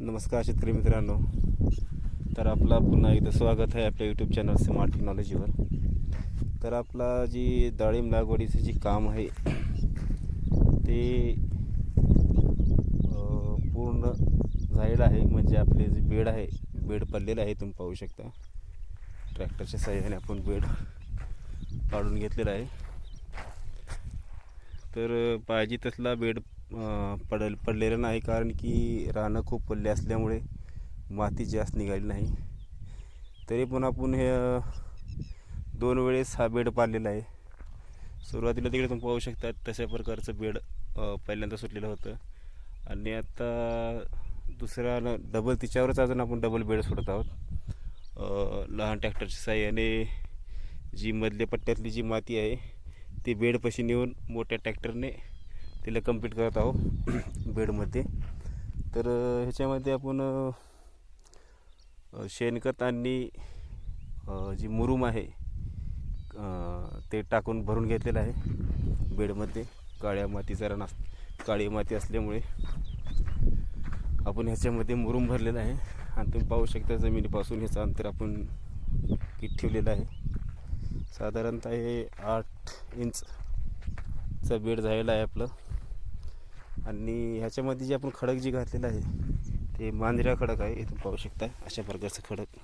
नमस्कार शेतकरी मित्रांनो. तर आपला पुन्हा एकदा स्वागत आहे आपल्या यूट्यूब चॅनल स्मार्ट टेक्नॉलॉजीवर तर आपला जी डाळिंब लागवडीचं जे काम आहे ते पूर्ण झालेलं आहे. म्हणजे आपले जे बेड आहे बेड पडलेलं आहे तुम्ही पाहू शकता. ट्रॅक्टरच्या सहाय्याने आपण बेड काढून घेतलेला आहे. तर पाहिजे तसला बेड पड पडल नाही कारण की रानं खूप पडले असल्यामुळे माती जास्त निघाली नाही. तरी पण आपण हे दोन वेळेस हा बेड पाडलेला आहे. सुरुवातीला तिकडे तुम्ही पाहू शकता तशा प्रकारचं बेड पहिल्यांदा सुटलेलं होतं. आणि आता दुसऱ्या डबल तिच्यावरच अजून आपण डबल बेड सोडत आहोत. लहान ट्रॅक्टरच्या साह्याने जी मधल्या पट्ट्यातली जी माती आहे ती बेडपाशी नेऊन मोठ्या ट्रॅक्टरने तिला कंप्लीट करत आहोत बेडमध्ये. तर ह्याच्यामध्ये आपण शेणखत आणि जी मुरुम आहे ते टाकून भरून घेतलेलं आहे बेडमध्ये. काळ्या मातीचा रान अस काळी माती असल्यामुळे आपण ह्याच्यामध्ये मुरुम भरलेला आहे. आणि तुम्ही पाहू शकता जमिनीपासून ह्याचं अंतर आपण कित ठेवलेलं आहे. साधारणतः हे आठ इंचचं बेड झालेलं आहे आपलं. आणि ह्याच्यामध्ये जे आपण खडक जे घातलेलं आहे ते मांजरा खडक आहे इथून पाहू शकता अशा प्रकारचं खडक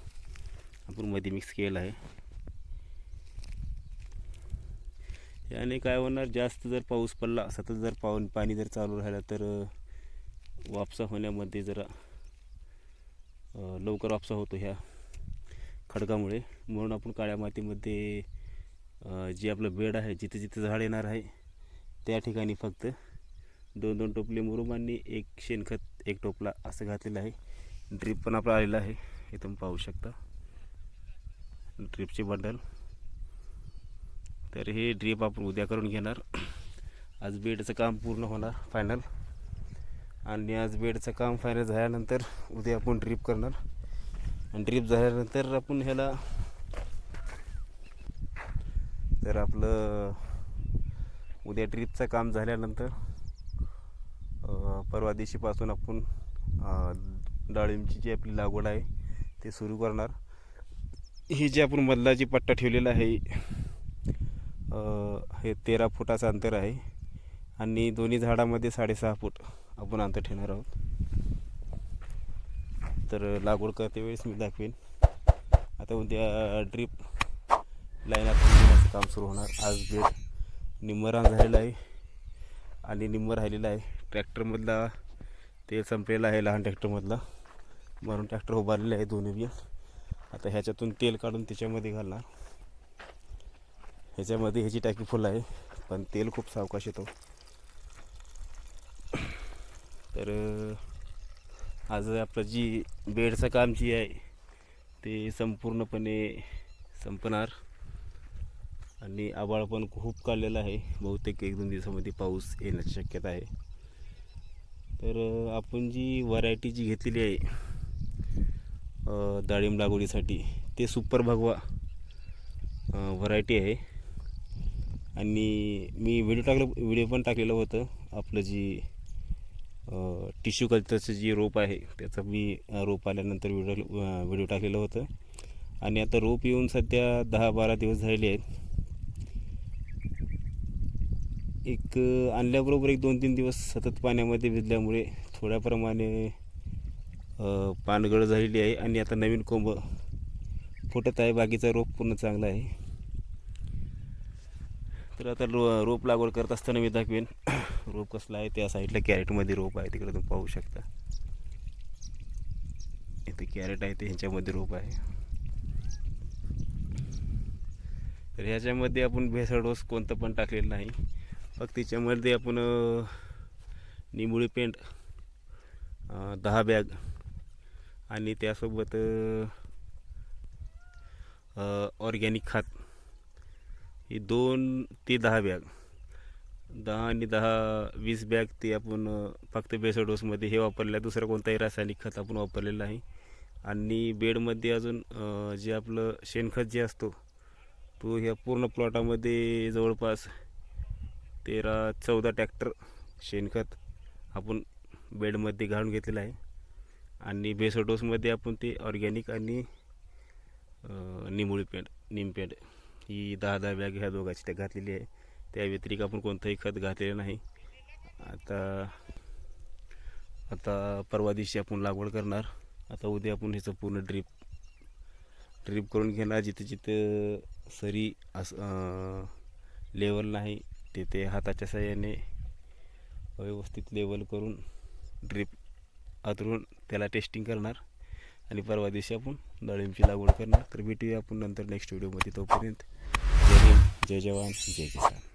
आपण मध्ये मिक्स केलं आहे. याने काय होणार जास्त जर पाऊस पडला सतत जर पाऊन पाणी जर चालू राहिलं तर वापसा होण्यामध्ये जरा लवकर वापसा होतो ह्या खडकामुळे. म्हणून आपण काळ्या मातीमध्ये जे आपलं बेड आहे जिथे जिथे झाड येणार आहे त्या ठिकाणी फक्त दोन दोन टोपले मुरुम आणि एक शेणखत एक टोपला असं घातलेलं आहे. ड्रीप पण आपला आलेला आहे. हे तुम्ही पाहू शकता. ड्रीपचे बंडल तर हे ड्रीप आपण उद्या करून घेणार. आज बेडचं काम पूर्ण होणार फायनल आणि आज बेडचं काम फायनल झाल्यानंतर उद्या आपण ड्रीप करणार. आणि ड्रीप झाल्यानंतर आपण ह्याला तर आपलं उद्या ड्रीपचं काम झाल्यानंतर परवा दिवशीपासून आपण डाळिंबची जी आपली लागवड आहे ते सुरू करणार. ही जी आपण मधला जी पट्टा ठेवलेला आहे हे तेरा फुटाचं अंतर आहे आणि दोन्ही झाडामध्ये साडेसहा फूट आपण अंतर ठेवणार आहोत. तर लागवड करते वेळेस मी दाखवेन. आता उद्या ड्रीप लाईन आपण काम सुरू होणार. आज बेड निम्म रान झालेलं आहे आणि निम्म राहिलेलं आहे ट्रॅक्टरमधला तेल संपलेलं आहे लहान ट्रॅक्टरमधला. म्हणून ट्रॅक्टर उभारलेले आहे दोन्ही बी. आता ह्याच्यातून तेल काढून त्याच्यामध्ये घालणार ह्याच्यामध्ये ह्याची टाकी फुल आहे पण तेल खूप सावकाश येतो. तर आज आपलं जी बेडचं काम जी आहे ते संपूर्णपणे संपणार. आणि आबाळ पण खूप काढलेलं आहे. बहुतेक एक दोन दिवसामध्ये पाऊस येण्याची शक्यता आहे. तर आपण जी व्हरायटी जी घेतलेली आहे डाळिंब लागवडीसाठी ते सुपर भगवा व्हरायटी आहे. आणि मी व्हिडिओ टाकलं व्हिडिओ पण टाकलेलं होतं. आपलं जी टिश्यू कल्चरचं जी रोप आहे त्याचं मी रोप आल्यानंतर व्हिडिओ व्हिडिओ टाकलेलं होतं. आणि आता रोप येऊन सध्या दहा बारा दिवस झालेले आहेत. एक आणल्याबरोबर एक दोन तीन दिवस सतत पाण्यामध्ये भिजल्यामुळे थोड्या प्रमाणे पानगळ झालेली आहे आणि आता नवीन कोंब फुटत आहे. बाकीचा रोप पूर्ण चांगला आहे. तर आता रो रोप लागवड करत असताना मी दाखवेन. रोप कसला आहे त्या साईडला कॅरेटमध्ये रोप आहे. तिकडे तुम्ही पाहू शकता. इथे कॅरेट आहे ते ह्याच्यामध्ये रोप आहे. तर ह्याच्यामध्ये आपण भेसळ डोस कोणतं पण टाकलेलं नाही. फक्त त्याच्यामध्ये आपण निंबुळी पेंट दहा बॅग आणि त्यासोबत ऑर्गॅनिक खत. ही दोन ते दहा बॅग. दहा आणि दहा वीस बॅग ते आपण फक्त बेसळ डोसमध्ये हे वापरलं आहे. दुसरं कोणताही रासायनिक खत आपण वापरलेलं नाही. आणि बेडमध्ये अजून जे आपलं शेणखत जे असतो तो ह्या पूर्ण प्लॉटामध्ये जवळपास तेरा चौदा ट्रॅक्टर शेणखत आपण बेडमध्ये घालून घेतलेलं आहे. आणि बेसोडोसमध्ये आपण ते ऑर्गॅनिक आणि अं, निमुळी पेंड निमपेंड ही दहा दहा बॅग ह्या दोघाची त्या घातलेली आहे. त्या व्यतिरिक्त आपण कोणतंही खत घातलेलं नाही. आता आता परवा दिवशी आपण लागवड करणार. आता उद्या आपण ह्याचं पूर्ण ड्रीप ड्रीप करून घेणार. जिथे जिथं सरी असं लेवल नाही तिथे हाताच्या सहाय्याने व्यवस्थित लेवल करून ड्रीप आतरून त्याला टेस्टिंग करणार आणि परवा दिवशी आपण डाळिंबची लागवड करणार. तर भेटूया आपण नंतर नेक्स्ट व्हिडिओमध्ये तोपर्यंत जय हिंद जय जवान जय किसान.